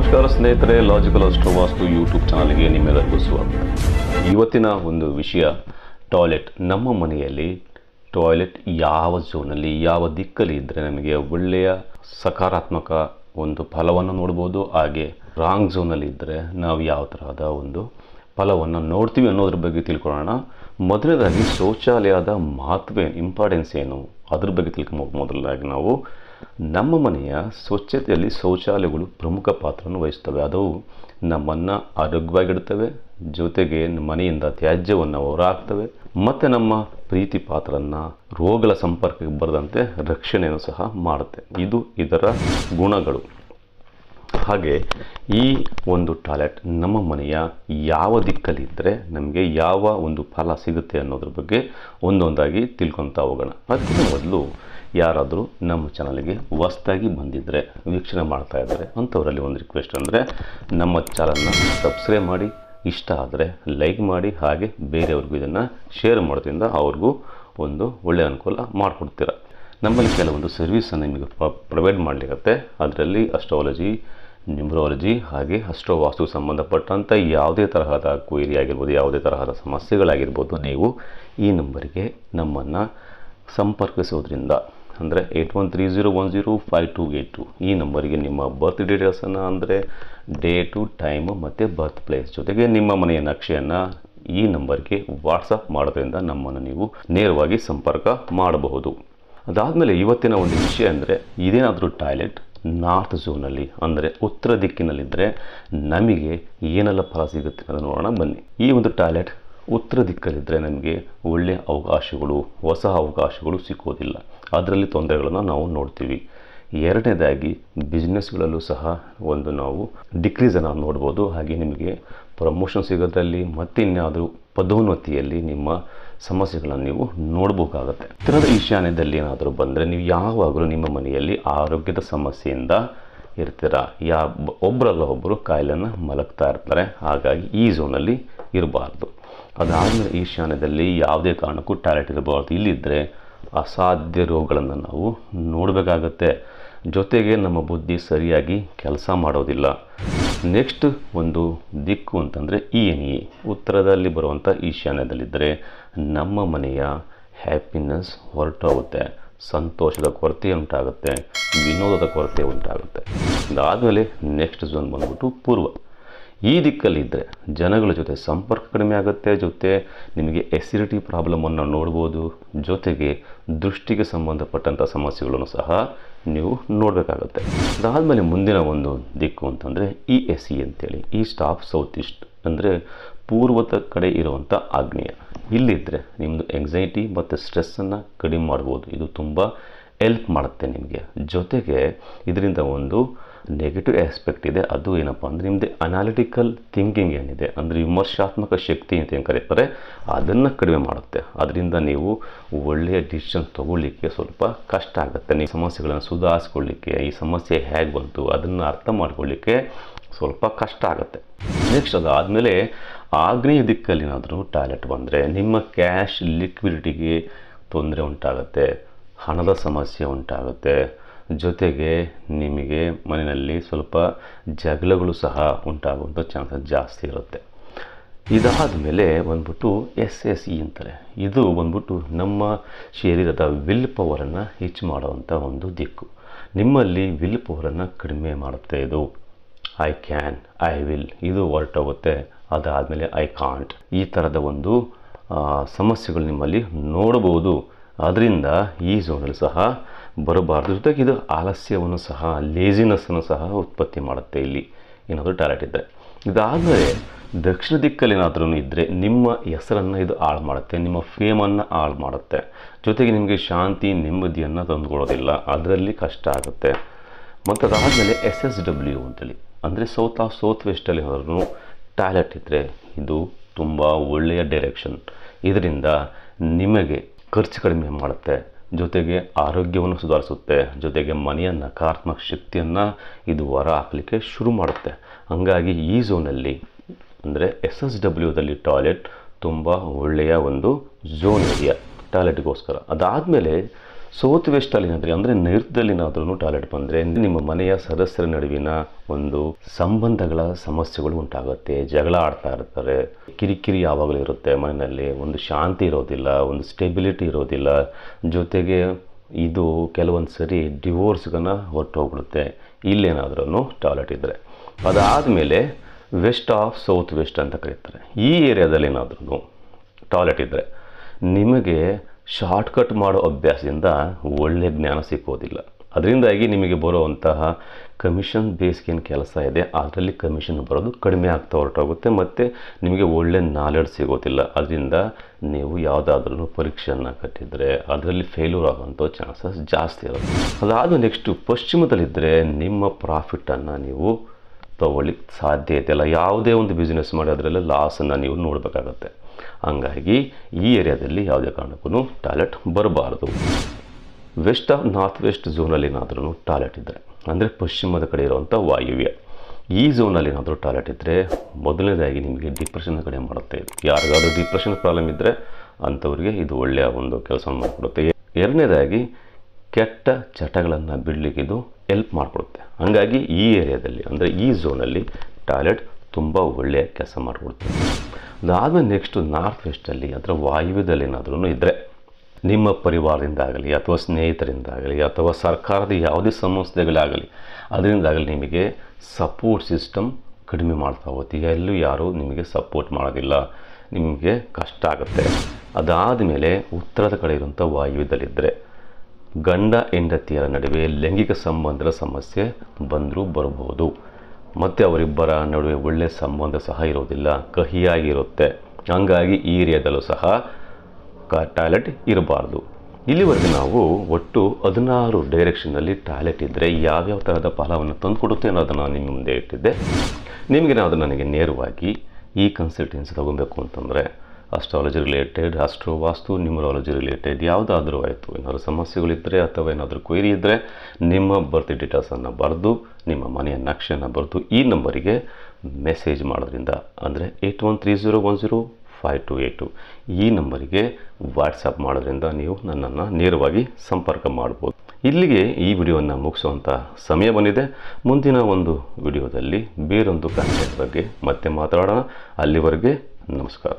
ನಮಸ್ಕಾರ ಸ್ನೇಹಿತರೆ logical ಅಸ್ಟ್ರೋವಾಸ್ತು YouTube ಚಾನಲ್ಗೆ ನಿಮ್ಮೆಲ್ಲರಿಗೂ ಸ್ವಾಗತ. ಇವತ್ತಿನ ಒಂದು ವಿಷಯ ಟಾಯ್ಲೆಟ್ ನಮ್ಮ ಮನೆಯಲ್ಲಿ ಟಾಯ್ಲೆಟ್ ಯಾವ ಝೋನಲ್ಲಿ ಯಾವ ದಿಕ್ಕಲ್ಲಿ ಇದ್ದರೆ ನಮಗೆ ಒಳ್ಳೆಯ ಸಕಾರಾತ್ಮಕ ಒಂದು ಫಲವನ್ನು ನೋಡ್ಬೋದು, ಹಾಗೆ ರಾಂಗ್ ಝೋನಲ್ಲಿ ಇದ್ದರೆ ನಾವು ಯಾವ ತರಹದ ಒಂದು ಫಲವನ್ನು ನೋಡ್ತೀವಿ ಅನ್ನೋದ್ರ ಬಗ್ಗೆ ತಿಳ್ಕೊಳ್ಳೋಣ. ಮೊದಲನೇದಾಗಿ ಶೌಚಾಲಯದ ಮಹತ್ವ ಇಂಪಾರ್ಟೆನ್ಸ್ ಏನು? ಅದ್ರ ಬಗ್ಗೆ ತಿಳ್ಕೊಂಬೋದು ಮೊದಲನೇದಾಗಿ ನಾವು ನಮ್ಮ ಮನೆಯ ಸ್ವಚ್ಛತೆಯಲ್ಲಿ ಶೌಚಾಲಯಗಳು ಪ್ರಮುಖ ಪಾತ್ರವನ್ನು ವಹಿಸ್ತವೆ ಅದು ನಮ್ಮನ್ನು ಆರೋಗ್ಯವಾಗಿಡುತ್ತವೆ, ಜೊತೆಗೆ ಮನೆಯಿಂದ ತ್ಯಾಜ್ಯವನ್ನು ಹೊರಹಾಕ್ತವೆ, ಮತ್ತು ನಮ್ಮ ಪ್ರೀತಿ ಪಾತ್ರನ ರೋಗಗಳ ಸಂಪರ್ಕಕ್ಕೆ ಬರದಂತೆ ರಕ್ಷಣೆಯನ್ನು ಸಹ ಮಾಡುತ್ತೆ. ಇದು ಇದರ ಗುಣಗಳು. ಹಾಗೆ ಈ ಒಂದು ಟಾಯ್ಲೆಟ್ ನಮ್ಮ ಮನೆಯ ಯಾವ ದಿಕ್ಕಲ್ಲಿದ್ದರೆ ನಮಗೆ ಯಾವ ಒಂದು ಫಲ ಸಿಗುತ್ತೆ ಅನ್ನೋದ್ರ ಬಗ್ಗೆ ಒಂದೊಂದಾಗಿ ತಿಳ್ಕೊತಾ ಹೋಗೋಣ. ಅದಕ್ಕಿಂತ ಮೊದಲು ಯಾರಾದರೂ ನಮ್ಮ ಚಾನಲ್ಗೆ ಹೊಸ್ದಾಗಿ ಬಂದಿದ್ದರೆ ವೀಕ್ಷಣೆ ಮಾಡ್ತಾ ಇದ್ದಾರೆ ಅಂಥವರಲ್ಲಿ ಒಂದು ರಿಕ್ವೆಸ್ಟ್ ಅಂದರೆ ನಮ್ಮ ಚಾನಲ್ನ ಸಬ್ಸ್ಕ್ರೈಬ್ ಮಾಡಿ, ಇಷ್ಟ ಆದರೆ ಲೈಕ್ ಮಾಡಿ, ಹಾಗೆ ಬೇರೆಯವ್ರಿಗೂ ಇದನ್ನು ಶೇರ್ ಮಾಡೋದ್ರಿಂದ ಅವ್ರಿಗೂ ಒಂದು ಒಳ್ಳೆಯ ಅನುಕೂಲ ಮಾಡಿಕೊಡ್ತೀರ. ನಮ್ಮಲ್ಲಿ ಕೆಲವೊಂದು ಸರ್ವಿಸನ್ನು ನಿಮಗೆ ಪ್ರೊವೈಡ್ ಮಾಡಲಿರುತ್ತೆ ಅದರಲ್ಲಿ ಅಸ್ಟ್ರಾಲಜಿ ನ್ಯೂಮ್ರಾಲಜಿ ಹಾಗೆ ಅಸ್ಟ್ರೋವಾಸ್ತು ಸಂಬಂಧಪಟ್ಟಂಥ ಯಾವುದೇ ತರಹದ ಕ್ವೈರಿ ಆಗಿರ್ಬೋದು, ಯಾವುದೇ ತರಹದ ಸಮಸ್ಯೆಗಳಾಗಿರ್ಬೋದು, ನೀವು ಈ ನಂಬರಿಗೆ ನಮ್ಮನ್ನು ಸಂಪರ್ಕಿಸೋದ್ರಿಂದ ಅಂದರೆ eight one three zero one zero five two eight two ಈ ನಂಬರಿಗೆ ನಿಮ್ಮ ಬರ್ತ್ ಡೀಟೇಲ್ಸನ್ನು ಅಂದರೆ ಡೇಟು ಟೈಮು ಮತ್ತು ಬರ್ತ್ ಪ್ಲೇಸ್ ಜೊತೆಗೆ ನಿಮ್ಮ ಮನೆಯ ನಕ್ಷೆಯನ್ನು ಈ ನಂಬರ್ಗೆ ವಾಟ್ಸಪ್ ಮಾಡೋದ್ರಿಂದ ನಮ್ಮನ್ನು ನೀವು ನೇರವಾಗಿ ಸಂಪರ್ಕ ಮಾಡಬಹುದು. ಅದಾದಮೇಲೆ ಇವತ್ತಿನ ಒಂದು ವಿಷಯ ಅಂದರೆ ಇದೇನಾದರೂ ಟಾಯ್ಲೆಟ್ ನಾರ್ತ್ ಝೋನಲ್ಲಿ ಅಂದರೆ ಉತ್ತರ ದಿಕ್ಕಿನಲ್ಲಿದ್ದರೆ ನಮಗೆ ಏನೆಲ್ಲ ಫಲ ಸಿಗುತ್ತೆ ಅನ್ನೋದು ನೋಡೋಣ ಬನ್ನಿ. ಈ ಒಂದು ಟಾಯ್ಲೆಟ್ ಉತ್ತರ ದಿಕ್ಕಲ್ಲಿದ್ದರೆ ನಮಗೆ ಒಳ್ಳೆಯ ಅವಕಾಶಗಳು, ಹೊಸ ಅವಕಾಶಗಳು ಸಿಕ್ಕೋದಿಲ್ಲ. ಅದರಲ್ಲಿ ತೊಂದರೆಗಳನ್ನು ನಾವು ನೋಡ್ತೀವಿ. ಎರಡನೇದಾಗಿ ಬಿಸ್ನೆಸ್ಗಳಲ್ಲೂ ಸಹ ಒಂದು ನಾವು ಡಿಕ್ರೀಸನ್ನು ನೋಡ್ಬೋದು. ಹಾಗೆ ನಿಮಗೆ ಪ್ರಮೋಷನ್ ಸಿಗೋದ್ರಲ್ಲಿ ಮತ್ತೆ ಇನ್ಯಾವುದಾದ್ರೂ ಪದೋನ್ನತಿಯಲ್ಲಿ ನಿಮ್ಮ ಸಮಸ್ಯೆಗಳನ್ನು ನೀವು ನೋಡಬೇಕಾಗತ್ತೆ. ಉತ್ತರದ ಈಶಾನ್ಯದಲ್ಲಿ ಏನಾದರೂ ಬಂದರೆ ನೀವು ಯಾವಾಗಲೂ ನಿಮ್ಮ ಮನೆಯಲ್ಲಿ ಆರೋಗ್ಯದ ಸಮಸ್ಯೆಯಿಂದ ಇರ್ತೀರ? ಯಾ ಒಬ್ಬರಲ್ಲ ಒಬ್ಬರು ಕಾಯಿಲೆಯನ್ನು ಮಲಗ್ತಾ ಇರ್ತಾರೆ. ಹಾಗಾಗಿ ಈ ಝೋನಲ್ಲಿ ಇರಬಾರ್ದು. ಅದಾದಮೇಲೆ ಈಶಾನ್ಯದಲ್ಲಿ ಯಾವುದೇ ಕಾರಣಕ್ಕೂ ಟಾಯ್ಲೆಟ್ ಇರಬಾರ್ದು ಇಲ್ಲಿದ್ದರೆ ಅಸಾಧ್ಯ ರೋಗಗಳನ್ನು ನಾವು ನೋಡಬೇಕಾಗತ್ತೆ. ಜೊತೆಗೆ ನಮ್ಮ ಬುದ್ಧಿ ಸರಿಯಾಗಿ ಕೆಲಸ ಮಾಡೋದಿಲ್ಲ. ನೆಕ್ಸ್ಟ್ ಒಂದು ದಿಕ್ಕು ಅಂತಂದರೆ ಇ ಎನ್ ಇ. ಉತ್ತರದಲ್ಲಿ ಬರುವಂಥ ಈಶಾನ್ಯದಲ್ಲಿದ್ದರೆ ನಮ್ಮ ಮನೆಯ ಹ್ಯಾಪಿನೆಸ್ ಹೊರಟೋಗುತ್ತೆ. ಸಂತೋಷದ ಕೊರತೆ ಉಂಟಾಗುತ್ತೆ. ವಿನೋದದ ಕೊರತೆ ಉಂಟಾಗುತ್ತೆ. ಅದಾದಮೇಲೆ ನೆಕ್ಸ್ಟ್ ಝೋನ್ ಬಂದ್ಬಿಟ್ಟು ಪೂರ್ವ. ಈ ದಿಕ್ಕಲ್ಲಿದ್ದರೆ ಜನಗಳ ಜೊತೆ ಸಂಪರ್ಕ ಕಡಿಮೆ ಆಗುತ್ತೆ, ಜೊತೆ ನಿಮಗೆ ಎಸಿಡಿಟಿ ಪ್ರಾಬ್ಲಮನ್ನು ನೋಡ್ಬೋದು, ಜೊತೆಗೆ ದೃಷ್ಟಿಗೆ ಸಂಬಂಧಪಟ್ಟಂಥ ಸಮಸ್ಯೆಗಳನ್ನು ಸಹ ನೀವು ನೋಡಬೇಕಾಗತ್ತೆ. ಅದಾದಮೇಲೆ ಮುಂದಿನ ಒಂದು ದಿಕ್ಕು ಅಂತಂದರೆ ಇ ಎಸ್ ಸಿ ಅಂತೇಳಿ ಈ ಸ್ಟಾಫ್ ಸೌತ್ ಈಸ್ಟ್ ಅಂದರೆ ಪೂರ್ವದ ಕಡೆ ಇರುವಂಥ ಆಗ್ನೇಯ. ಇಲ್ಲಿದ್ದರೆ ನಿಮ್ಮದು ಎಂಗ್ಸೈಟಿ ಮತ್ತು ಸ್ಟ್ರೆಸ್ಸನ್ನು ಕಡಿಮೆ ಮಾಡ್ಬೋದು. ಇದು ತುಂಬ ಎಲ್ಪ್ ಮಾಡುತ್ತೆ ನಿಮಗೆ. ಜೊತೆಗೆ ಇದರಿಂದ ಒಂದು ನೆಗೆಟಿವ್ ಆಸ್ಪೆಕ್ಟ್ ಇದೆ. ಅದು ಏನಪ್ಪ ಅಂದರೆ ನಿಮ್ಮದು ಅನಾಲಿಟಿಕಲ್ ಥಿಂಕಿಂಗ್ ಏನಿದೆ. ಅಂದರೆ ವಿಮರ್ಶಾತ್ಮಕ ಶಕ್ತಿ ಅಂತ ಏನು ಕರೀತಾರೆ? ಅದನ್ನು ಕಡಿಮೆ ಮಾಡುತ್ತೆ. ಅದರಿಂದ ನೀವು ಒಳ್ಳೆಯ ಡಿಸಿಷನ್ ತೊಗೊಳ್ಳಿಕ್ಕೆ ಸ್ವಲ್ಪ ಕಷ್ಟ ಆಗುತ್ತೆ. ನೀವು ಸಮಸ್ಯೆಗಳನ್ನು ಸುಧಾರಿಸ್ಕೊಳ್ಳಿಕ್ಕೆ, ಈ ಸಮಸ್ಯೆ ಹೇಗೆ ಬಂತು, ಅದನ್ನು ಅರ್ಥ ಮಾಡ್ಕೊಳ್ಳಿಕ್ಕೆ ಸ್ವಲ್ಪ ಕಷ್ಟ ಆಗುತ್ತೆ. ನೆಕ್ಸ್ಟ್ ಅದಾದಮೇಲೆ ಆಗ್ನೇಯ ದಿಕ್ಕಲ್ಲಿ ಏನಾದರೂ ಟಾಯ್ಲೆಟ್ ಬಂದರೆ ನಿಮ್ಮ ಕ್ಯಾಶ್ ಲಿಕ್ವಿಡಿಟಿಗೆ ತೊಂದರೆ ಉಂಟಾಗುತ್ತೆ. ಹಣದ ಸಮಸ್ಯೆ ಉಂಟಾಗುತ್ತೆ. ಜೊತೆಗೆ ನಿಮಗೆ ಮನೆಯಲ್ಲಿ ಸ್ವಲ್ಪ ಜಗಳಗಳು ಸಹ ಉಂಟಾಗುವಂಥ ಚಾನ್ಸಸ್ ಜಾಸ್ತಿ ಇರುತ್ತೆ. ಇದಾದ ಮೇಲೆ ಬಂದ್ಬಿಟ್ಟು ಎಸ್ ಎಸ್ ಇ ಅಂತಾರೆ. ಇದು ಬಂದ್ಬಿಟ್ಟು ನಮ್ಮ ಶರೀರದ ವಿಲ್ ಪವರನ್ನು ಹೆಚ್ಚು ಮಾಡುವಂಥ ಒಂದು ದಿಕ್ಕು. ನಿಮ್ಮಲ್ಲಿ ವಿಲ್ ಪವರನ್ನು ಕಡಿಮೆ ಮಾಡುತ್ತೆ ಇದು. ಐ ಕ್ಯಾನ್, ಐ ವಿಲ್, ಇದು ಹೊರಟೋಗುತ್ತೆ. ಅದಾದಮೇಲೆ ಐ ಕಾಂಟ್. ಈ ಥರದ ಒಂದು ಸಮಸ್ಯೆಗಳು ನಿಮ್ಮಲ್ಲಿ ನೋಡಬಹುದು ಅದರಿಂದ ಈ ಝೋನಲ್ಲಿ ಸಹ ಬರಬಾರ್ದು. ಜೊತೆಗೆ ಇದು ಆಲಸ್ಯವನ್ನು ಸಹ ಲೇಜಿನೆಸ್ಸನ್ನು ಸಹ ಉತ್ಪತ್ತಿ ಮಾಡುತ್ತೆ ಇಲ್ಲಿ ಏನಾದರೂ ಟ್ಯಾಲೆಂಟ್ ಇದ್ದರೆ ಇದಾದರೆ ದಕ್ಷಿಣ ದಿಕ್ಕಲ್ಲಿ ಏನಾದ್ರೂ ಇದ್ದರೆ ನಿಮ್ಮ ಹೆಸರನ್ನು ಇದು ಹಾಳು ಮಾಡುತ್ತೆ, ನಿಮ್ಮ ಫೇಮನ್ನು ಹಾಳು ಮಾಡುತ್ತೆ. ಜೊತೆಗೆ ನಿಮಗೆ ಶಾಂತಿ, ನೆಮ್ಮದಿಯನ್ನು ತಂದುಕೊಡೋದಿಲ್ಲ ಅದರಲ್ಲಿ ಕಷ್ಟ ಆಗುತ್ತೆ. ಮತ್ತು ಅದಾದಮೇಲೆ ಎಸ್ ಎಸ್ ಡಬ್ಲ್ಯೂ ಅಂತೇಳಿ. ಅಂದರೆ ಸೌತ್ ಆಫ್ ಸೌತ್ ವೆಸ್ಟಲ್ಲಿ ಏನಾದ್ರೂ ಟ್ಯಾಲೆಂಟ್ ಇದ್ದರೆ ಇದು ತುಂಬ ಒಳ್ಳೆಯ ಡೈರೆಕ್ಷನ್ ಇದರಿಂದ ನಿಮಗೆ ಖರ್ಚು ಕಡಿಮೆ ಮಾಡುತ್ತೆ. ಜೊತೆಗೆ ಆರೋಗ್ಯವನ್ನು ಸುಧಾರಿಸುತ್ತೆ, ಜೊತೆಗೆ ಮನೆಯ ನಕಾರಾತ್ಮಕ ಶಕ್ತಿಯನ್ನು ಇದು ಹೊರ ಹಾಕಲಿಕ್ಕೆ ಶುರು ಮಾಡುತ್ತೆ. ಹಾಗಾಗಿ ಈ ಝೋನಲ್ಲಿ ಅಂದರೆ ಎಸ್ ಎಸ್ ಡಬ್ಲ್ಯೂದಲ್ಲಿ ಟಾಯ್ಲೆಟ್ ತುಂಬ ಒಳ್ಳೆಯ ಒಂದು ಝೋನ್ ಇದೆಯಾ ಟಾಯ್ಲೆಟ್ಗೋಸ್ಕರ. ಅದಾದಮೇಲೆ ಸೌತ್ ವೆಸ್ಟಲ್ಲಿ ಏನಾದ್ರೆ ಅಂದರೆ ನೈಋತ್ಯದಲ್ಲಿನಾದ್ರೂ ಟಾಯ್ಲೆಟ್ ಬಂದರೆ ನಿಮ್ಮ ಮನೆಯ ಸದಸ್ಯರ ನಡುವಿನ ಒಂದು ಸಂಬಂಧಗಳ ಸಮಸ್ಯೆಗಳು ಉಂಟಾಗುತ್ತೆ, ಜಗಳ ಆಡ್ತಾ ಇರ್ತಾರೆ. ಕಿರಿಕಿರಿ ಯಾವಾಗಲೂ ಇರುತ್ತೆ ಮನೆಯಲ್ಲಿ, ಒಂದು ಶಾಂತಿ ಇರೋದಿಲ್ಲ, ಒಂದು ಸ್ಟೆಬಿಲಿಟಿ ಇರೋದಿಲ್ಲ. ಜೊತೆಗೆ ಇದು ಕೆಲವೊಂದು ಸರಿ ಡಿವೋರ್ಸ್ಗನ್ನ ಹೊರಟೋಗ್ಬಿಡುತ್ತೆ ಇಲ್ಲೇನಾದ್ರೂ ಟಾಯ್ಲೆಟ್ ಇದ್ದರೆ ಅದಾದಮೇಲೆ ವೆಸ್ಟ್ ಆಫ್ ಸೌತ್ ವೆಸ್ಟ್ ಅಂತ ಕರೀತಾರೆ. ಈ ಏರಿಯಾದಲ್ಲಿ ಏನಾದ್ರೂ ಟಾಯ್ಲೆಟ್ ಇದ್ದರೆ ನಿಮಗೆ ಶಾರ್ಟ್ಕಟ್ ಮಾಡೋ ಅಭ್ಯಾಸದಿಂದ ಒಳ್ಳೆಯ ಜ್ಞಾನ ಸಿಕ್ಕೋದಿಲ್ಲ. ಅದರಿಂದಾಗಿ ನಿಮಗೆ ಬರುವಂತಹ ಕಮಿಷನ್ ಬೇಸ್ಗೇನು ಕೆಲಸ ಇದೆ, ಅದರಲ್ಲಿ ಕಮಿಷನ್ ಬರೋದು ಕಡಿಮೆ ಆಗ್ತಾ ಹೊರಟೋಗುತ್ತೆ ಮತ್ತು ನಿಮಗೆ ಒಳ್ಳೆ ನಾಲೆಡ್ಜ್ ಸಿಗೋದಿಲ್ಲ. ಅದರಿಂದ ನೀವು ಯಾವುದಾದ್ರೂ ಪರೀಕ್ಷೆಯನ್ನು ಕಟ್ಟಿದರೆ ಅದರಲ್ಲಿ ಫೇಲ್ಯೂರ್ ಆಗುವಂಥ ಚಾನ್ಸಸ್ ಜಾಸ್ತಿ ಇರುತ್ತೆ. ಅದಾದ ನೆಕ್ಸ್ಟು ಪಶ್ಚಿಮದಲ್ಲಿದ್ದರೆ ನಿಮ್ಮ ಪ್ರಾಫಿಟನ್ನು ನೀವು ತಗೊಳ್ಳಿ ಸಾಧ್ಯತೆ ಇಲ್ಲ. ಯಾವುದೇ ಒಂದು ಬಿಸ್ನೆಸ್ ಮಾಡಿ ಅದರಲ್ಲಿ ಲಾಸನ್ನು ನೀವು ನೋಡಬೇಕಾಗತ್ತೆ. ಹಂಗಾಗಿ ಈ ಏರಿಯಾದಲ್ಲಿ ಯಾವುದೇ ಕಾರಣಕ್ಕೂ ಟಾಯ್ಲೆಟ್ ಬರಬಾರದು. ವೆಸ್ಟ್ ನಾರ್ತ್ ವೆಸ್ಟ್ ಝೋನಲ್ಲಿ ಏನಾದ್ರೂ ಟಾಯ್ಲೆಟ್ ಇದ್ದರೆ ಅಂದರೆ ಪಶ್ಚಿಮದ ಕಡೆ ಇರುವಂಥ ವಾಯುವ್ಯ. ಈ ಝೋನಲ್ಲಿ ಏನಾದರೂ ಟಾಯ್ಲೆಟ್ ಇದ್ದರೆ ಮೊದಲನೇದಾಗಿ ನಿಮಗೆ ಡಿಪ್ರೆಷನ್ ಕಡೆ ಮಾಡುತ್ತೆ. ಯಾರಿಗಾದರೂ ಡಿಪ್ರೆಷನ್ ಪ್ರಾಬ್ಲಮ್ ಇದ್ದರೆ ಅಂಥವ್ರಿಗೆ ಇದು ಒಳ್ಳೆಯ ಒಂದು ಕೆಲಸವನ್ನು ಮಾಡಿಕೊಡುತ್ತೆ. ಎರಡನೇದಾಗಿ ಕೆಟ್ಟ ಚಟಗಳನ್ನು ಬಿಡಲಿಕ್ಕೆ ಇದು ಎಲ್ಪ್ ಮಾಡಿಕೊಡುತ್ತೆ. ಹಾಗಾಗಿ ಈ ಏರಿಯಾದಲ್ಲಿ, ಅಂದರೆ ಈ ಝೋನಲ್ಲಿ ಟಾಯ್ಲೆಟ್ ತುಂಬ ಒಳ್ಳೆಯ ಕೆಲಸ ಮಾಡಿಕೊಡುತ್ತೆ. ಅದಾದಮೇಲೆ ನೆಕ್ಸ್ಟು ನಾರ್ತ್ ವೆಸ್ಟಲ್ಲಿ ಅಥವಾ ವಾಯುವ್ಯದಲ್ಲಿ ಏನಾದ್ರೂ ಇದ್ದರೆ ನಿಮ್ಮ ಪರಿವಾರದಿಂದಾಗಲಿ ಅಥವಾ ಸ್ನೇಹಿತರಿಂದಾಗಲಿ ಅಥವಾ ಸರ್ಕಾರದ ಯಾವುದೇ ಸಂಸ್ಥೆಗಳಾಗಲಿ, ಅದರಿಂದಾಗಲಿ ನಿಮಗೆ ಸಪೋರ್ಟ್ ಸಿಸ್ಟಮ್ ಕಡಿಮೆ ಮಾಡ್ತಾ ಹೋಗುತ್ತೆ. ಎಲ್ಲೂ ಯಾರೂ ನಿಮಗೆ ಸಪೋರ್ಟ್ ಮಾಡೋದಿಲ್ಲ. ನಿಮಗೆ ಕಷ್ಟ ಆಗುತ್ತೆ. ಅದಾದ ಮೇಲೆ ಉತ್ತರದ ಕಡೆ ಇರುವಂಥ ವಾಯುವ್ಯದಲ್ಲಿದ್ದರೆ ಗಂಡ ಹೆಂಡತಿಯರ ನಡುವೆ ಲೈಂಗಿಕ ಸಂಬಂಧದ ಸಮಸ್ಯೆ ಬಂದರೂ ಬರಬಹುದು. ಮತ್ತು ಅವರಿಬ್ಬರ ನಡುವೆ ಒಳ್ಳೆಯ ಸಂಬಂಧ ಸಹ ಇರೋದಿಲ್ಲ, ಕಹಿಯಾಗಿರುತ್ತೆ. ಹಂಗಾಗಿ ಈ ಏರಿಯಾದಲ್ಲೂ ಸಹ ಕಾ ಟಾಯ್ಲೆಟ್ ಇರಬಾರ್ದು. ಇಲ್ಲಿವರೆಗೆ ನಾವು ಒಟ್ಟು ಹದಿನಾರು ಡೈರೆಕ್ಷನ್ನಲ್ಲಿ ಟಾಯ್ಲೆಟ್ ಇದ್ದರೆ ಯಾವ್ಯಾವ ಥರದ ಫಲವನ್ನು ತಂದುಕೊಡುತ್ತೆ ಅನ್ನೋದನ್ನು ನಿಮ್ಮ ಮುಂದೆ ಇಟ್ಟಿದ್ದೆ ನಿಮಗೆ ನಾವು ನನಗೆ ನೇರವಾಗಿ ಈ ಕನ್ಸಲ್ಟೆನ್ಸಿ ತಗೊಬೇಕು ಅಂತಂದರೆ astrology related astro vastu numerology related ಯಾವುದಾದ್ರೂ ಆಯಿತು. ಏನಾದರೂ ಸಮಸ್ಯೆಗಳಿದ್ದರೆ ಅಥವಾ ಏನಾದರೂ ಕ್ವೈರಿ ಇದ್ದರೆ ನಿಮ್ಮ ಬರ್ತ್ ಡೀಟೇಲ್ಸನ್ನು ಬರೆದು, ನಿಮ್ಮ ಮನೆಯ ನಕ್ಷೆಯನ್ನು ಬರೆದು ಈ ನಂಬರಿಗೆ ಮೆಸೇಜ್ ಮಾಡೋದ್ರಿಂದ ಅಂದರೆ eight one three zero one zero five two eight ಈ ನಂಬರಿಗೆ ವಾಟ್ಸಪ್ ಮಾಡೋದ್ರಿಂದ ನೀವು ನನ್ನನ್ನು ನೇರವಾಗಿ ಸಂಪರ್ಕ ಮಾಡ್ಬೋದು. ಇಲ್ಲಿಗೆ ಈ ವಿಡಿಯೋವನ್ನು ಮುಗಿಸುವಂಥ ಸಮಯ ಬಂದಿದೆ. ಮುಂದಿನ ಒಂದು ವಿಡಿಯೋದಲ್ಲಿ ಬೇರೊಂದು ಕಾನ್ಸೆಪ್ಟ್ ಬಗ್ಗೆ ಮತ್ತೆ ಮಾತಾಡೋಣ. ಅಲ್ಲಿವರೆಗೆ ನಮಸ್ಕಾರ.